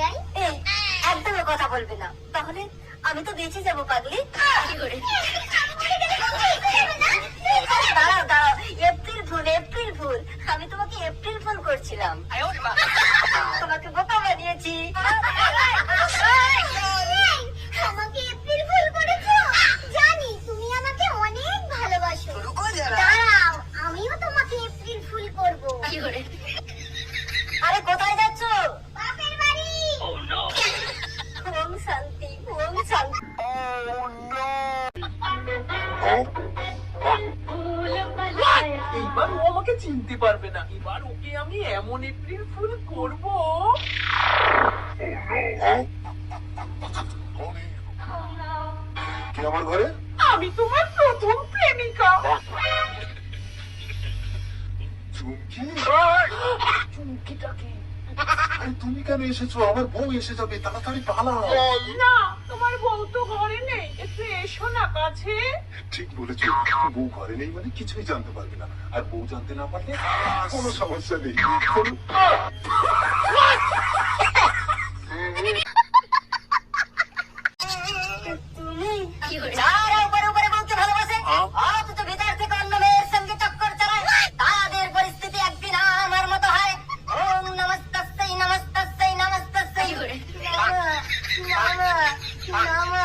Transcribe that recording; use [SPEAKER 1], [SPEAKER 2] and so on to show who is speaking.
[SPEAKER 1] যাই এই একদম কথা বলবে না। তাহলে আমি তো বেঁচে যাব পাগলি। কি করে? দাঁড়াও দাঁড়াও এপ্রিল ভুল এপ্রিল ভুল। আমি তোমাকে এপ্রিল ভুল করছিলাম।
[SPEAKER 2] এইবার ও আমাকে চিনতে পারবে না। এবার ওকে আমি এমন এপ্রিল ফুল করব।
[SPEAKER 3] কে আমার ঘরে?
[SPEAKER 2] আমি তোমার প্রথম প্রেমিকা।
[SPEAKER 3] চুমকি?
[SPEAKER 2] চুমকিটাকে
[SPEAKER 3] তুমি কেন এসেছ? আমার বউ এসে যাবে তাড়াতাড়ি পালাও।
[SPEAKER 2] না তোমার বউ তো ঘরে নেই। একটু এসো না কাছে।
[SPEAKER 3] ঠিক বলেছ বউ ঘরে নেই মানে কিছুই জানতে পারবে না। আর বউ জানতে না পারলে কোনো সমস্যা নেই। কি হয়েছে 妈妈